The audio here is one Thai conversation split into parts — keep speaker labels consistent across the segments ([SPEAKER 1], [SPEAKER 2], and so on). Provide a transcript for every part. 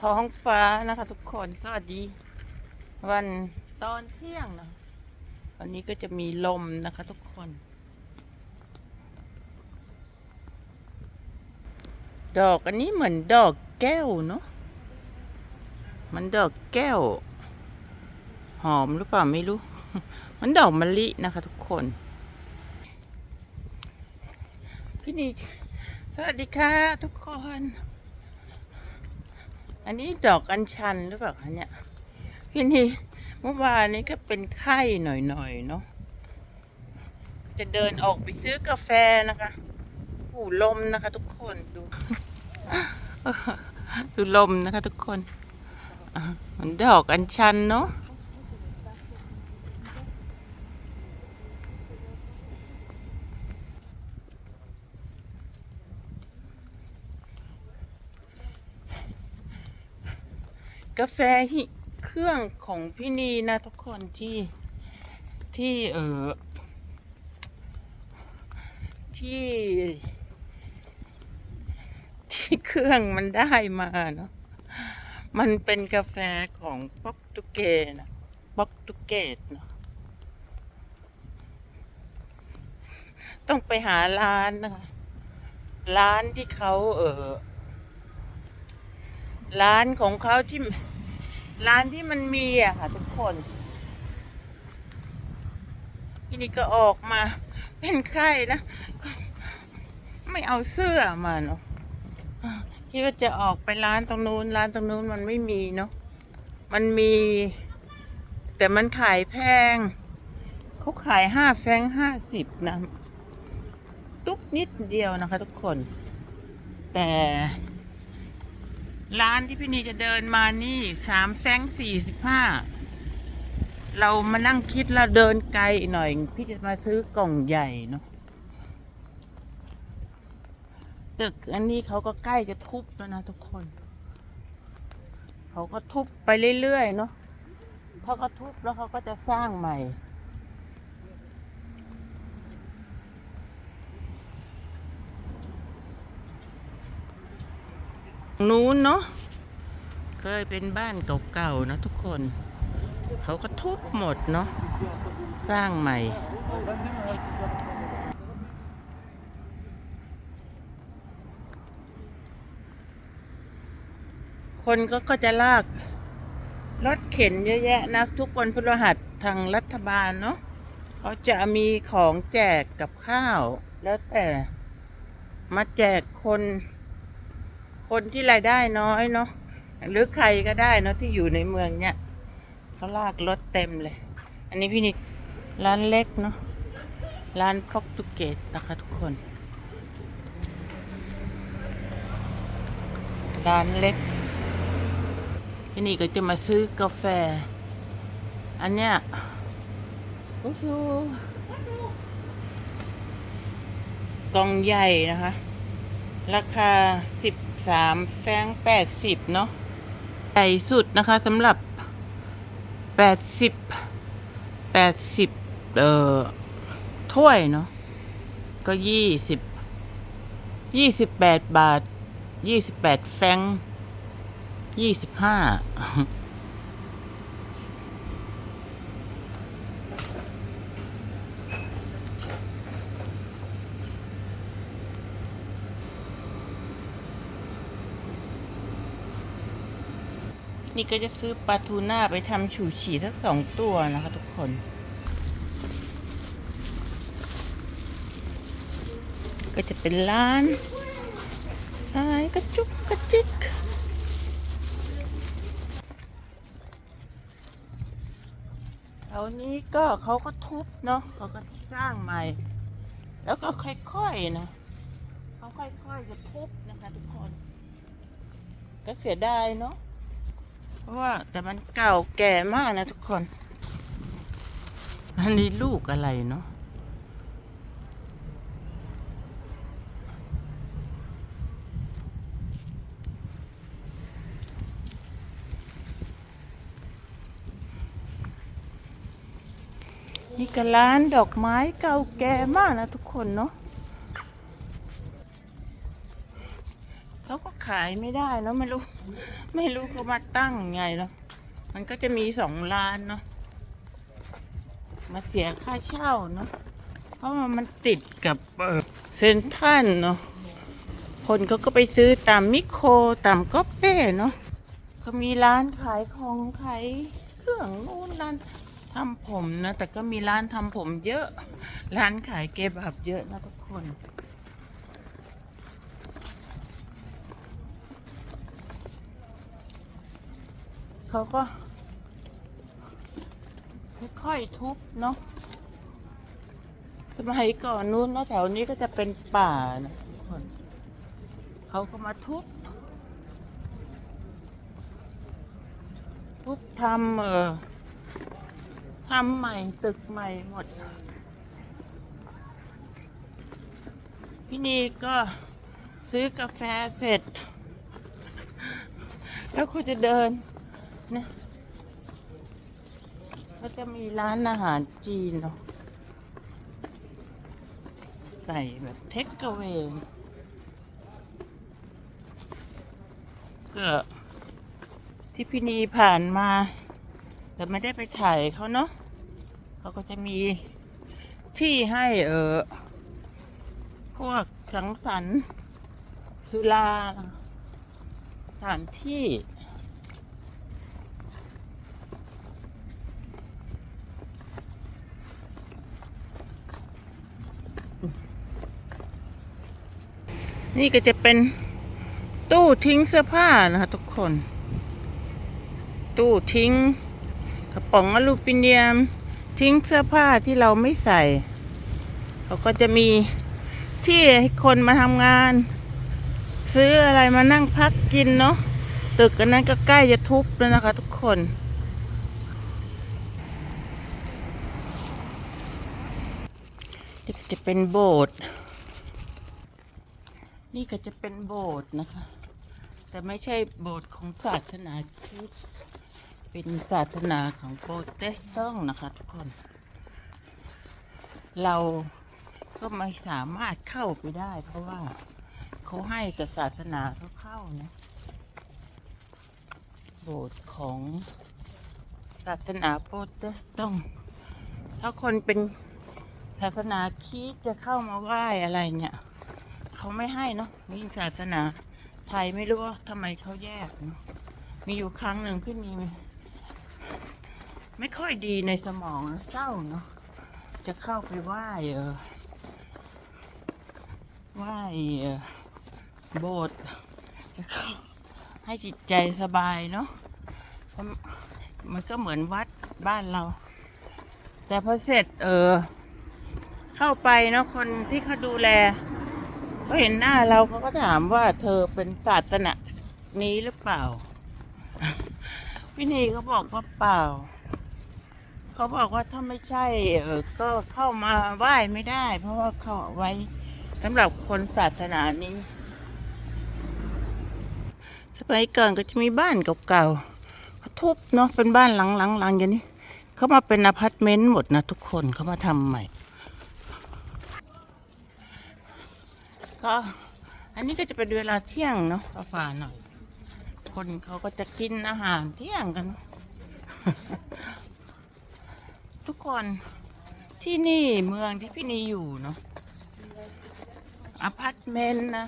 [SPEAKER 1] ท้องฟ้านะคะ ทุกคนสวัสดี วันตอนเที่ยงนะวันนี้ก็จะมีลมนะคะ ทุกคน ดอกอันนี้เหมือนดอกแก้วเนาะมันดอกแก้ว หอมหรือเปล่าไม่รู้ มันดอกมะลินะคะ ทุกคน พี่นีสวัสดีค่ะ ทุกคน อันนี้ดอกอัญชันหรือเปล่าคะเนี่ยพี่นีเมื่อวานนี้ก็เป็นไข้หน่อยๆเนาะจะเดินออกไปซื้อกาแฟนะคะหูลมนะคะทุกคนดู ดูลมนะคะทุกคนมันดอกอัญชันเนาะ กาแฟที่เครื่องของพี่นีนะทุกคนที่ที่เออที่ ที่เครื่องมันได้มาเนาะมันเป็นกาแฟของโปรตุเกนะโปรตุเกสเนาะต้องไปหาร้านนะคะร้านที่เขาเออ ร้านของเขาที่ ร้านที่มันมีอะค่ะทุกคนทีนี้ก็ออกมา เป็นไข้นะไม่เอาเสื้อมาเนาะคิดว่าจะออกไปร้านตรงนู้นร้านตรงนู้นมันไม่มีเนาะมันมี แต่มันขายแพงเขาขายห้าแฟงห้าสิบนะ ตุ๊กนิดเดียวนะคะทุกคน แต่ ร้านที่พี่นีจะเดินมานี่สามแฟรงสี่สิบห้าเรามานั่งคิดแล้วเดินไกลหน่อย พี่จะมาซื้อกล่องใหญ่เนาะตึกอันนี้เขาก็ใกล้จะทุบแล้วนะทุกคน เขาก็ทุบไปเรื่อยๆเนาะเขาก็ทุบแล้วเขาก็จะสร้างใหม่ นู้นเนาะเคยเป็นบ้านเก่าๆนะทุกคน เขาก็ทุบหมดเนาะสร้างใหม่ คนก็ก็จะลาก รถเข็นเยอะแยะนะทุกวันพฤหัสทางรัฐบาลเนาะเขาจะมีของแจกกับข้าว แล้วแต่มาแจกคน คนที่รายได้น้อยเนาะหรือใครก็ได้เนาะที่อยู่ในเมืองเนี่ยเขาลากรถเต็มเลย อันนี้พี่นิดร้านเล็กเนาะร้านพอกตุเกตนะคะทุกคน ร้านเล็กพี่นี่ก็จะมาซื้อกาแฟ อันเนี้ยโอ้โหกล่องใหญ่นะคะ ราคาสิบ สามแฟงแปดสิบเนาะใหญ่สุดนะคะสำหรับแปดสิบแปดสิบเอ่อถ้วยเนาะก็ยี่สิบยี่สิบแปดบาทยี่สิบแปดแฟงยี่สิบห้า นี่ก็จะซื้อปลาทูน่าไปทำฉูฉี่ทั้งสองตัวนะคะทุกคน ก็จะเป็นร้านขายกระจุกกระจิกแถวนี้ก็เขาก็ทุบเนาะเขาก็สร้างใหม่ แล้วก็ค่อยๆนะเขาค่อยๆจะทุบนะคะทุกคน ก็เสียดายเนาะ เพราะว่าแต่มันเก่าแก่มากนะทุกคน อันนี้ลูกอะไรเนาะนี่ก็ร้านดอกไม้เก่าแก่มากนะทุกคนเนาะเขายไม่ได้เนอะไม่รู้ ไม่รู้เขามาตั้งไงเนาะมันก็จะมีสองร้านเนาะมาเสียค่าเช่าเนาะเพราะว่ามันติดกับเซ็นทัลเนาะคนเขาก็ไปซื้อตามมิโครตามก๊อปเป้เนาะเขามีร้านขายของขายเครื่องนู่นร้านทำผมนะ แต่ก็มีร้านทำผมเยอะ ร้านขายเกบแบบเยอะนะทุกคน เขาก็ ค่อยๆทุบเนาะสมัยก่อนนู้นเนาะแถวนี้ก็จะเป็นป่านะทุกคนเขาก็มาทุบทุบทำเออทำใหม่ตึกใหม่หมด พี่นีก็ซื้อกาแฟเสร็จ แล้วก็จะเดิน นะก็จะมีร้านอาหารจีนเนาะใส่แบบเทคเวก็ที่พี่นีผ่านมา แต่ไม่ได้ไปถ่ายเขาเนาะเขาก็จะมีที่ให้เออพวกสังสรรค์สุราสถานที่ นี่ก็จะเป็นตู้ทิ้งเสื้อผ้านะคะทุกคน ตู้ทิ้งกระป๋องอลูมิเนียม ทิ้งเสื้อผ้าที่เราไม่ใส่เขาก็จะมีที่ให้คนมาทำงาน ซื้ออะไรมานั่งพักกินเนาะตึกกันนั้นก็ใกล้จะทุบแล้วนะคะทุกคนนี่ก็จะเป็นโบสถ์ นี่ก็จะเป็นโบสถ์นะคะ แต่ไม่ใช่โบสถ์ของศาสนาคริสต์เป็นศาสนาของโปรเตสแตนต์นะคะทุกคน เราก็ไม่สามารถเข้าไปได้ เพราะว่าเขาให้กับศาสนาเขาเข้านะโบสถ์ของศาสนาโปรเตสแตนต์ถ้าคนเป็นศาสนาคริสต์จะเข้ามาไหว้อะไรเนี่ย เขาไม่ให้เนาะนี่ศาสนาไทยไม่รู้ว่าทำไมเขาแยกเนอะมีอยู่ครั้งหนึ่งพี่นีไม่ค่อยดีในสมองเศร้าเนาะจะเข้าไปไหว้เออไหว้เออโบสถ์จะเข้าให้จิตใจสบายเนาะเพราะมันก็เหมือนวัดบ้านเรา แต่พอเสร็จเออเข้าไปเนาะคนที่เขาดูแล ก็เห็นหน้าเราเขาก็ถามว่าเธอเป็นศาสนานี้หรือเปล่า พี่นีเขาบอกว่าเปล่า เขาบอกว่าถ้าไม่ใช่เออก็เข้ามาไหว้ไม่ได้ เพราะว่าเขาเอาไว้สำหรับคนศาสนานี้สมัยก่อนก็จะมีบ้านเก่าๆเขาทุบเนาะเป็นบ้านหลังๆๆอย่างนี้เขามาเป็นอพาร์ตเมนต์หมดนะทุกคนเขามาทำใหม่ ก็อันนี้ก็จะเป็นเวลาเที่ยงเนาะฝ่าหน่อยคนเขาก็จะกินอาหารเที่ยงกัน ทุกคนที่นี่เมืองที่พี่นีอยู่เนาะอพาร์ตเมนต์นะ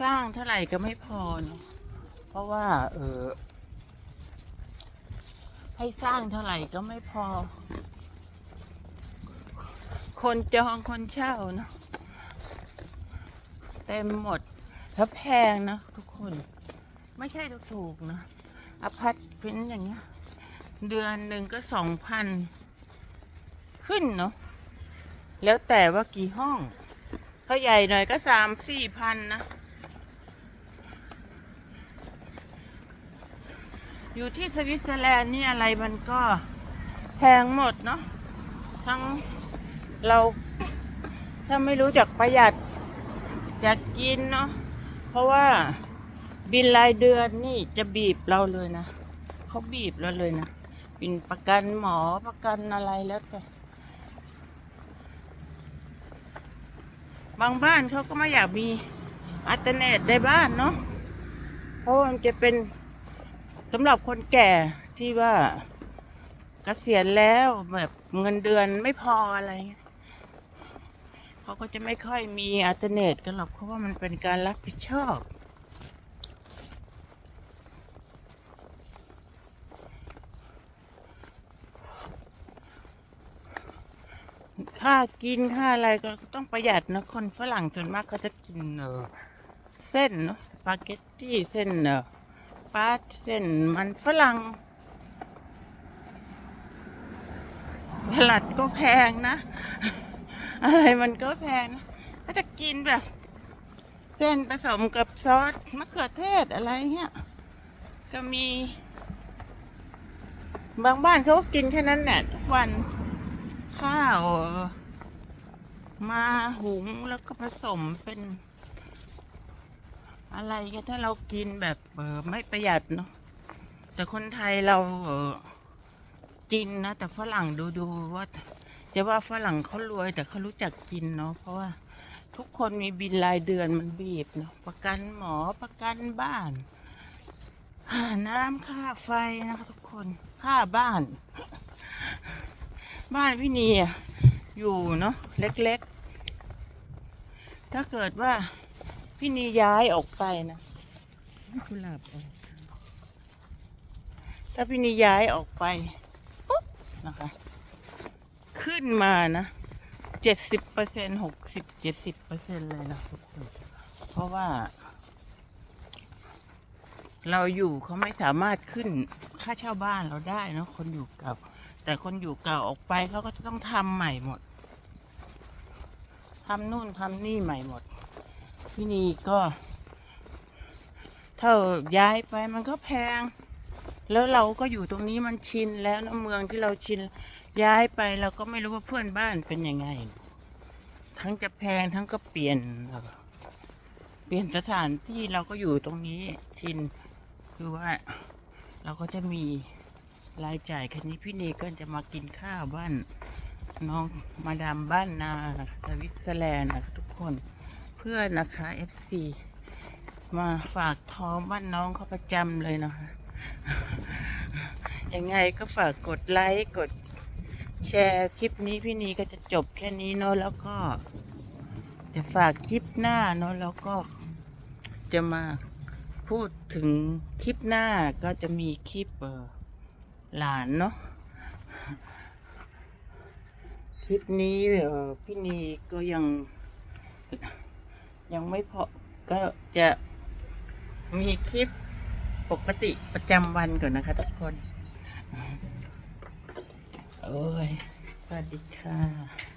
[SPEAKER 1] สร้างเท่าไหร่ก็ไม่พอเนาะเพราะว่าเออให้สร้างเท่าไหร่ก็ไม่พอ คนจองคนเช่าเนาะ ต็มหมดแล้วแพงนะทุกคน ไม่ใช่ถูกๆนะอพาร์ตเมนต์อย่างเงี้ย เดือนหนึ่งก็สองพันขึ้นเนาะแล้วแต่ว่ากี่ห้อง ถ้าใหญ่หน่อยก็สามสี่พันนะ อยู่ที่สวิตเซอร์แลนด์นี่อะไรมันก็แพงหมดเนาะทั้งเราถ้าไม่รู้จักประหยัด จะกินเนาะเพราะว่าบินรายเดือนนี่จะบีบเราเลยนะเขาบีบเราเลยนะบินประกันหมอประกันอะไรแล้วแต่บางบ้านเขาก็ไม่อยากมีอัลเทอร์เนทในบ้านเนาะเพราะมันจะเป็นสำหรับคนแก่ที่ว่าเกษียณแล้วแบบเงินเดือนไม่พออะไรเงี้ย เขาก็จะไม่ค่อยมีอัลเทอร์เนทกันหรอกเพราะว่ามันเป็นการรับผิดชอบ ค่ากินค่าอะไรก็ต้องประหยัดนะคนฝรั่งส่วนมากเขาจะกินเออเส้นเนาะสปาเกตตี้เส้นเออปาเส้นมันฝรั่งสลัดก็แพงนะ อะไรมันก็แพงก็จะกินแบบ เส้นผสมกับซอสมะเขือเทศอะไรเงี้ย ก็มี บางบ้านเขาก็กินแค่นั้นแหละทุกวันข้าว มาหุงแล้วก็ผสมเป็น อะไรกันถ้าเรากินแบบเออไม่ประหยัดเนาะแต่คนไทยเราเออกินนะ แต่ฝรั่งดูดูว่า จะว่าฝรั่งเขารวยแต่เขารู้จักกินเนาะเพราะว่าทุกคนมีบินรายเดือนมันบีบเนาะประกันหมอประกันบ้านค่าน้ำค่าไฟนะคะทุกคนค่าบ้าน บ้านพี่นีอยู่เนาะเล็กๆ ถ้าเกิดว่าพี่นีย้ายออกไปนะกุหลาบออกถ้าพี่นีย้ายออกไปปุ๊บนะคะ ขึ้นมานะเจ็ดสิบเปอร์เซ็นหกสิบเจ็ดสิบเปอร์เซ็นเลยนะเพราะว่า เราอยู่เขาไม่สามารถขึ้นค่าเช่าบ้านเราได้นะคนอยู่เก่าแต่คนอยู่เก่าออกไปเขาก็ต้องทำใหม่หมดทำนู่นทำนี่ใหม่หมด ที่นี่ก็ถ้าย้ายไปมันก็แพง แล้วเราก็อยู่ตรงนี้มันชินแล้วนะเมืองที่เราชิน ย้ายไปเราก็ไม่รู้ว่าเพื่อนบ้านเป็นยังไง ทั้งจะแพงทั้งก็เปลี่ยน เปลี่ยนสถานที่เราก็อยู่ตรงนี้ชินคือว่าเราก็จะมีรายจ่ายแค่นี้พี่เนก็จะมากินข้าวบ้านน้องมาดามบ้านนาสวิตเซอร์แลนด์นะคะทุกคนเพื่อนนะคะ FC มาฝากท้องบ้านน้องเขาประจำเลยนะคะยังไงก็ฝากกดไลค์กด แชร์คลิปนี้พี่นีก็จะจบแค่นี้เนาะแล้วก็ จะฝากคลิปหน้าเนาะแล้วก็จะมาพูดถึงคลิปหน้าก็จะมีคลิปหลานเนาะคลิปนี้เออพี่นีก็ยังยังไม่พอก็จะมีคลิปปกติประจำวันก่อนนะคะทุกคน โอ้ยสวัสดีค่ะ